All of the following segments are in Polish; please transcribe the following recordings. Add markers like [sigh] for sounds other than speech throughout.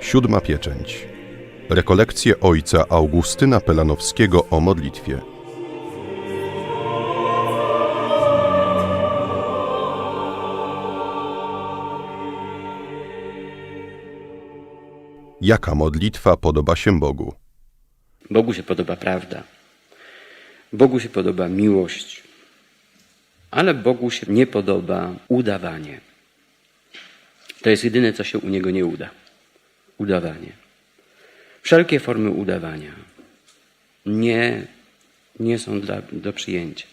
Siódma pieczęć. Rekolekcje ojca Augustyna Pelanowskiego o modlitwie. Jaka modlitwa podoba się Bogu? Bogu się podoba prawda. Bogu się podoba miłość. Ale Bogu się nie podoba udawanie. To jest jedyne, co się u Niego nie uda. Udawanie. Wszelkie formy udawania nie, nie są dla, do przyjęcia.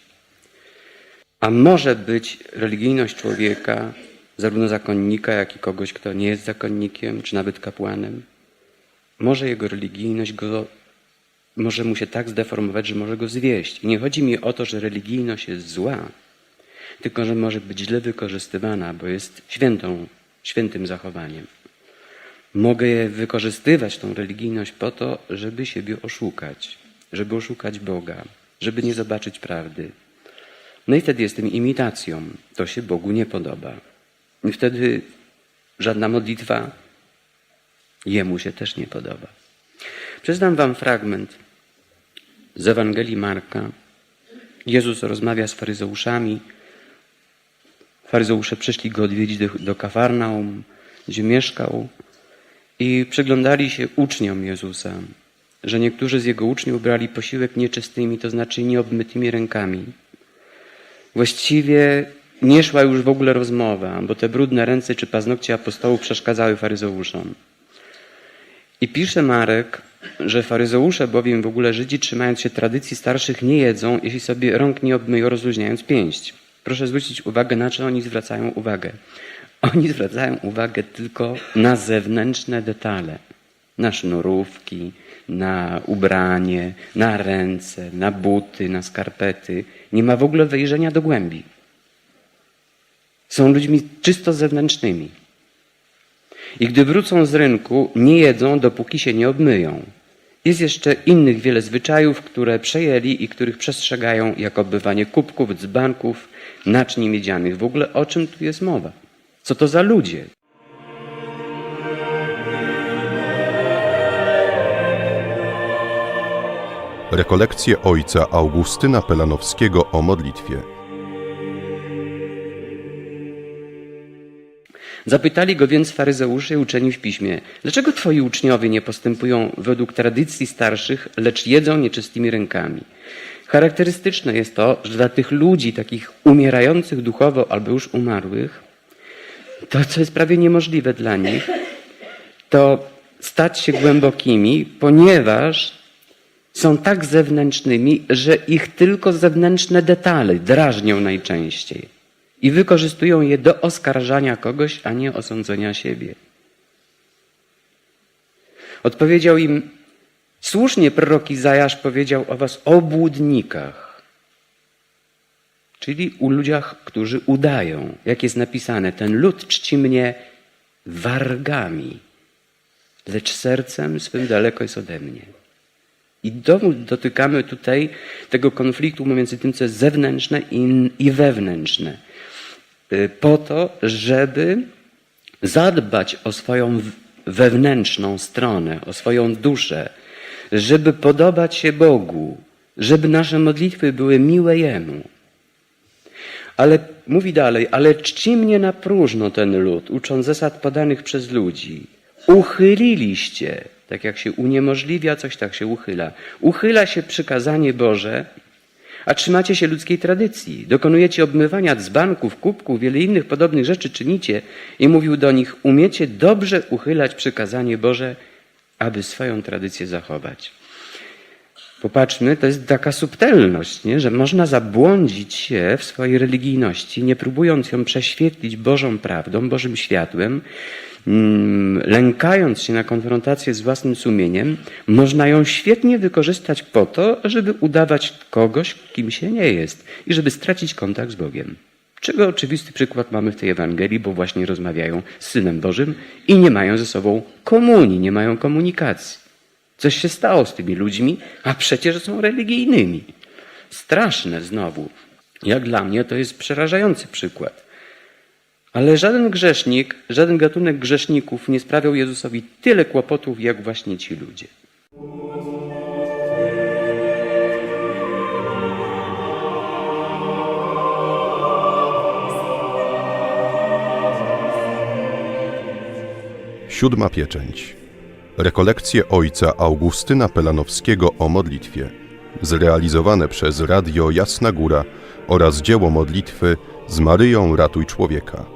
A może być religijność człowieka, zarówno zakonnika, jak i kogoś, kto nie jest zakonnikiem, czy nawet kapłanem, może jego religijność go może mu się tak zdeformować, że może go zwieść. I nie chodzi mi o to, że religijność jest zła, tylko że może być źle wykorzystywana, bo jest świętą, świętym zachowaniem. Mogę wykorzystywać tą religijność po to, żeby siebie oszukać, żeby oszukać Boga, żeby nie zobaczyć prawdy. No i wtedy jestem imitacją. To się Bogu nie podoba. I wtedy żadna modlitwa Jemu się też nie podoba. Przeczytam wam fragment z Ewangelii Marka. Jezus rozmawia z faryzeuszami. Faryzeusze przyszli go odwiedzić do, do Kafarnaum, gdzie mieszkał i przyglądali się uczniom Jezusa, że niektórzy z jego uczniów brali posiłek nieczystymi, to znaczy nieobmytymi rękami. Właściwie nie szła już w ogóle rozmowa, bo te brudne ręce czy paznokcie apostołów przeszkadzały faryzeuszom. I pisze Marek, że faryzeusze, bowiem w ogóle Żydzi, trzymając się tradycji starszych, nie jedzą, jeśli sobie rąk nie obmyją, rozluźniając pięść. Proszę zwrócić uwagę, na co oni zwracają uwagę. Oni [laughs] zwracają uwagę tylko na zewnętrzne detale. Na sznurówki, na ubranie, na ręce, na buty, na skarpety. Nie ma w ogóle wejrzenia do głębi. Są ludźmi czysto zewnętrznymi. I gdy wrócą z rynku, nie jedzą, dopóki się nie obmyją. Jest jeszcze innych wiele zwyczajów, które przejęli i których przestrzegają, jak obywanie kubków, dzbanków, naczyń miedzianych. W ogóle o czym tu jest mowa? Co to za ludzie? Rekolekcje ojca Augustyna Pelanowskiego o modlitwie. Zapytali go więc faryzeusze i uczeni w piśmie, dlaczego twoi uczniowie nie postępują według tradycji starszych, lecz jedzą nieczystymi rękami? Charakterystyczne jest to, że dla tych ludzi, takich umierających duchowo albo już umarłych, to, co jest prawie niemożliwe dla nich, to stać się głębokimi, ponieważ są tak zewnętrznymi, że ich tylko zewnętrzne detale drażnią najczęściej i wykorzystują je do oskarżania kogoś, a nie osądzenia siebie. Odpowiedział im, słusznie prorok Izajasz powiedział o was obłudnikach, czyli u ludziach, którzy udają. Jak jest napisane, ten lud czci mnie wargami, lecz sercem swym daleko jest ode mnie. I dotykamy tutaj tego konfliktu pomiędzy tym, co jest zewnętrzne i, i wewnętrzne. Y, Po to, żeby zadbać o swoją wewnętrzną stronę, o swoją duszę, żeby podobać się Bogu, żeby nasze modlitwy były miłe Jemu. Ale mówi dalej, ale czci mnie na próżno ten lud, ucząc zasad podanych przez ludzi. Uchyliliście, tak jak się uniemożliwia, coś tak się uchyla. Uchyla się przykazanie Boże, a trzymacie się ludzkiej tradycji. Dokonujecie obmywania dzbanków, kubków, wiele innych podobnych rzeczy czynicie. I mówił do nich, umiecie dobrze uchylać przykazanie Boże, aby swoją tradycję zachować. Popatrzmy, to jest taka subtelność, nie? że można zabłądzić się w swojej religijności, nie próbując ją prześwietlić Bożą prawdą, Bożym światłem, mm, lękając się na konfrontację z własnym sumieniem, można ją świetnie wykorzystać po to, żeby udawać kogoś, kim się nie jest i żeby stracić kontakt z Bogiem. Czego oczywisty przykład mamy w tej Ewangelii, bo właśnie rozmawiają z Synem Bożym i nie mają ze sobą komunii, nie mają komunikacji. Coś się stało z tymi ludźmi, a przecież są religijnymi. Straszne znowu. Jak dla mnie to jest przerażający przykład. Ale żaden grzesznik, żaden gatunek grzeszników nie sprawiał Jezusowi tyle kłopotów, jak właśnie ci ludzie. Siódma pieczęć. Rekolekcje ojca Augustyna Pelanowskiego o modlitwie. Zrealizowane przez Radio Jasna Góra oraz dzieło modlitwy z Maryją Ratuj Człowieka.